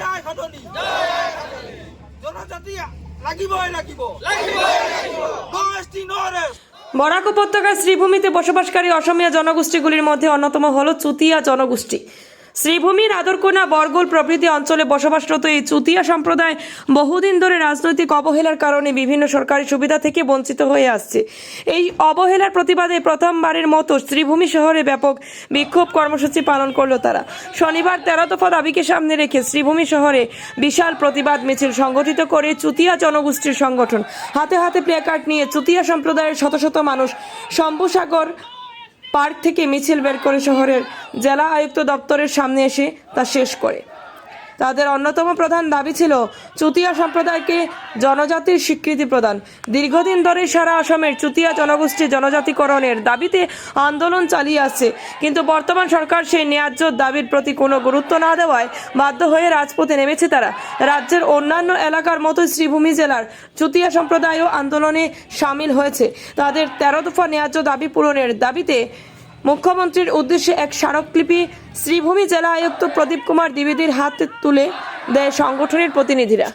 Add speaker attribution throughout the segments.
Speaker 1: জয় I জনজাতি লাগিবই লাগিব।
Speaker 2: বরাক উপত্যকার শ্রীভূমিতে বসবাসকারী অসমীয়া জনগোষ্ঠীগুলির মধ্যে অন্যতম হল চুতিয়া জনগোষ্ঠী। শ্রীভূমির আদরকোনা বরগোল প্রভৃতি অঞ্চলে বসবাসরত এই চুতিয়া সম্প্রদায় বহুদিন ধরে রাজনৈতিক অবহেলার কারণে বিভিন্ন সরকারি সুবিধা থেকে বঞ্চিত হয়ে আসছে। এই অবহেলার প্রতিবাদে প্রথমবারের মতো শ্রীভূমি শহরে ব্যাপক বিক্ষোভ কর্মসূচি পালন করল তারা। শনিবার তেরো দফা দাবিকে সামনে রেখে শ্রীভূমি শহরে বিশাল প্রতিবাদ মিছিল সংগঠিত করে চুতিয়া জনগোষ্ঠীর সংগঠন। হাতে হাতে প্লেকার্ড নিয়ে চুতিয়া সম্প্রদায়ের শত শত মানুষ শম্ভুসাগর পার্ক থেকে মিছিল বের করে শহরের জেলা আয়ুক্ত দপ্তরের সামনে এসে তা শেষ করে। তাদের অন্যতম প্রধান দাবি ছিল চুতিয়া সম্প্রদায়কে জনজাতির স্বীকৃতি প্রদান। দীর্ঘদিন ধরে সারা আসামের চুতিয়া জনগোষ্ঠী জনজাতিকরণের দাবিতে আন্দোলন চালিয়ে আসছে। কিন্তু বর্তমান সরকার সেই ন্যায্য দাবির প্রতি কোনো গুরুত্ব না দেওয়ায় বাধ্য হয়ে রাজপথে নেমেছে তারা। রাজ্যের অন্যান্য এলাকার মতো শ্রীভূমি জেলার চুতিয়া সম্প্রদায়ও আন্দোলনে সামিল হয়েছে। তাদের তেরো দফা ন্যায্য দাবি পূরণের দাবিতে মুখ্যমন্ত্রীর উদ্দেশ্যে এক স্মারকলিপি শ্রীভূমি জেলা আয়ুক্ত প্রদীপ কুমার দ্বিবেদীর হাতে তুলে দেয় সংগঠনের প্রতিনিধিরা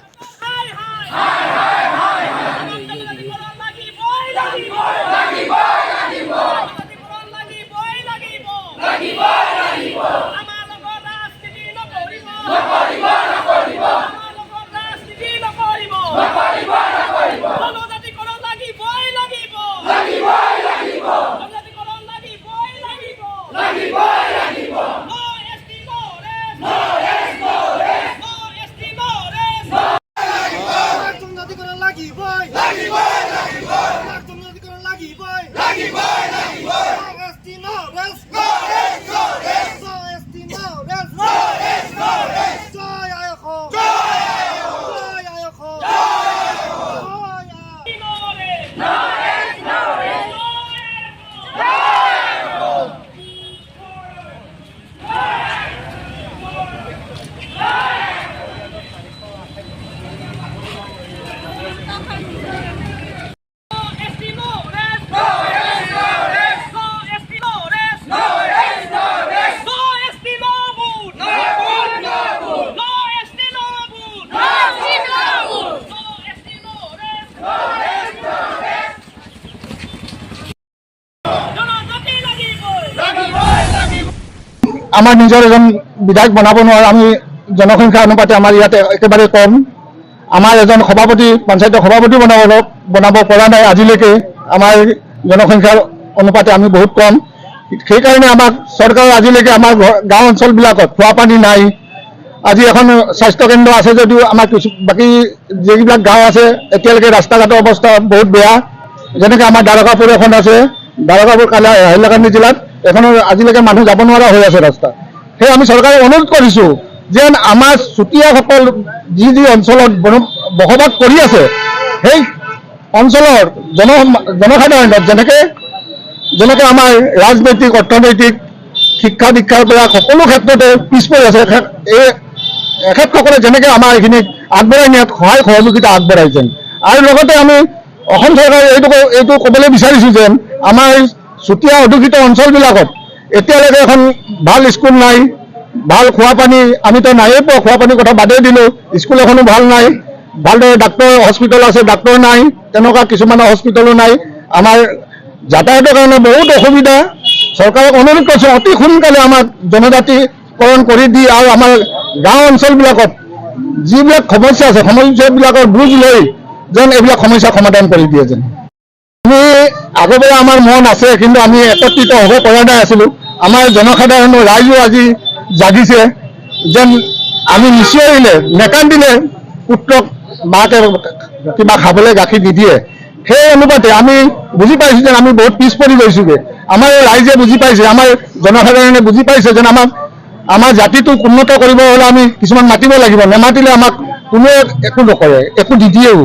Speaker 3: জনজাতিকরণ লাগিবই লাগিবই লাগিবই জনজাতিকরণ লাগিবই লাগিবই লাগিবই ST no race no race no race no ST no race no race no race জয় আয়খ জয় আয়খ জয় আয়খ জয় আয়খ
Speaker 4: আমাৰ নিজৰ এজন বিধায়ক বনাব নোৱাৰোঁ আমি জনসংখ্যা অনুপাতে আমাৰ ইয়াতে একেবাৰে কম। আমাৰ এজন সভাপতি, পঞ্চায়তৰ সভাপতি বনাব বনাব পৰা নাই আজিলৈকে। আমাৰ জনসংখ্যাৰ অনুপাতে আমি বহুত কম। সেইকাৰণে আমাক চৰকাৰে আজিলৈকে আমাৰ গাঁও অঞ্চলবিলাকত খোৱা পানী নাই। আজি এখন স্বাস্থ্য কেন্দ্ৰ আছে যদিও আমাৰ কিছু, বাকী যিবিলাক গাঁও আছে, এতিয়ালৈকে ৰাস্তা ঘাটৰ অৱস্থা বহুত বেয়া। যেনেকৈ আমাৰ দ্বাৰকাপুৰ এখন আছে, দ্বাৰকাপুৰ কালা, হাইলাকান্দি জিলাত এখনৰ আজিলৈকে মানুহ যাব নোৱাৰা হৈ আছে ৰাস্তা। সেই আমি চৰকাৰক অনুৰোধ কৰিছোঁ যেন আমাৰ চুতীয়াসকল যি যি অঞ্চলত বসবাস কৰি আছে, সেই অঞ্চলৰ জন জনসাধাৰণক যেনেকৈ যেনেকৈ আমাৰ ৰাজনৈতিক, অৰ্থনৈতিক, শিক্ষা দীক্ষাৰ পৰা সকলো ক্ষেত্ৰতে পিছ পৰি আছে। এই এখেতসকলে যেনেকৈ আমাৰ এইখিনিক আগবঢ়াই নিয়াত সহায় সহযোগিতা আগবঢ়াই যেন আৰু লগতে আমি অসম চৰকাৰে এইটো এইটো ক'বলৈ বিচাৰিছোঁ যেন আমাৰ চুতীয়া অধ্যুষিত অঞ্চলবিলাকত এতিয়ালৈকে এখন ভালো স্কুল নাই। ভালো খোৱা পানী আমিতো নায়েই পোৱা খোৱা পানীৰ কথা বাদেই দিলোঁ। স্কুল এখনও ভালো নাই, ভালদৰে ডাক্তৰ হস্পিটেল আছে, ডাক্তৰ নাই, তেনেকুৱা কিছুমানৰ হস্পিটেলো নাই। আমাৰ যাতায়াতৰ কাৰণে বহুত অসুবিধা। চৰকাৰক অনুৰোধ কৰিছোঁ, অতি সোনকালে আমাক জনজাতিকৰণ কৰি দি আৰু আমাৰ গাঁও অঞ্চলবিলাকত যিবিলাক সমস্যা আছে, সমস্যাবিলাকৰ বুজ লৈ যেন এইবিলাক সমস্যা সমাধান কৰি দিয়ে যেন। আমি আগৰ পৰা আমাৰ মন আছে, কিন্তু আমি একত্ৰিত হ'ব পৰা নাই আছিলোঁ। আমাৰ জনসাধাৰণৰ ৰাইজো আজি জাগিছে যেন আমি নিশ্চয়িলে নেকান্দিলে পুত্ৰক মাকে কিবা খাবলৈ গাখীৰ নিদিয়ে। সেই অনুপাতে আমি বুজি পাইছোঁ যেন আমি বহুত পিছ পৰি গৈছোগৈ। আমাৰ ৰাইজে বুজি পাইছে, আমাৰ জনসাধাৰণে বুজি পাইছে যেন আমাক, আমাৰ জাতিটোক উন্নত কৰিব হ'লে আমি কিছুমান মাতিব লাগিব। নেমাতিলে আমাক কোনোৱে একো নকৰে, একো নিদিয়েও।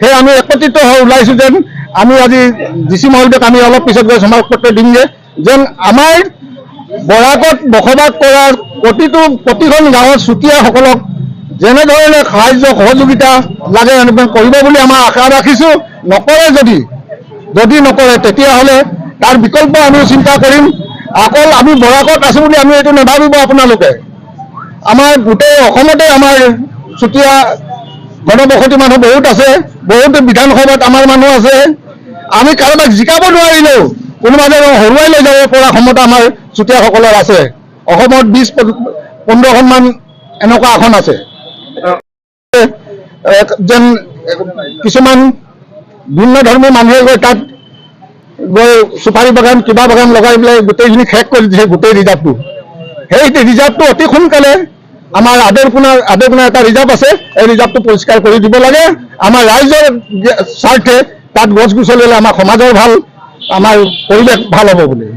Speaker 4: সেই আমি একত্ৰিত হৈ ওলাইছোঁ যেন, আমি আজি ডি চি আমি অলপ পিছত গৈ সমাজ পত্ৰ দিমগৈ, যেন আমাৰ বৰাকত বসবাস কৰা প্ৰতিটো প্ৰতিখন গাঁৱৰ চুতীয়াসকলক যেনেধৰণে সাহায্য সহযোগিতা লাগে কৰিব বুলি আমাৰ আশা ৰাখিছোঁ। নকৰে যদি যদি নকৰে তেতিয়াহ'লে তাৰ বিকল্প আমি চিন্তা কৰিম। অকল আমি বৰাকত আছোঁ বুলি আমি এইটো নাভাবিব আপোনালোকে। আমাৰ গোটেই অসমতে আমাৰ চুতীয়া ঘনবসতি মানুহ বহুত আছে বহুত বিধানসভাত আমাৰ মানুহ আছে। আমি কাৰোবাক জিকাব নোৱাৰিলেও কোনোবা এজনক হৰুৱাই লৈ যাব পৰা ক্ষমতা আমাৰ চুতীয়াসকলৰ আছে। অসমত বিছ পোন্ধৰখনমান এনেকুৱা আসন আছে। যেন কিছুমান ভিন্ন ধৰ্মীয় মানুহে গৈ তাত গৈ চুপাৰী বাগান, কিবা বাগান লগাই পেলাই গোটেইখিনি শেষ কৰি দিছে, গোটেই ৰিজাৰ্ভটো। সেই ৰিজাৰ্ভটো অতি সোনকালে আমাৰ আদৰপোনাৰ আদৰপোনাৰ এটা ৰিজাৰ্ভ আছে। এই ৰিজাৰ্ভটো পৰিষ্কাৰ কৰি দিব লাগে। আমাৰ ৰাইজৰ স্বাৰ্থে তাত গছ গছনি হ'লে আমাৰ সমাজৰ ভালো, আমাৰ পৰিৱেশ ভালো হ'ব বুলি।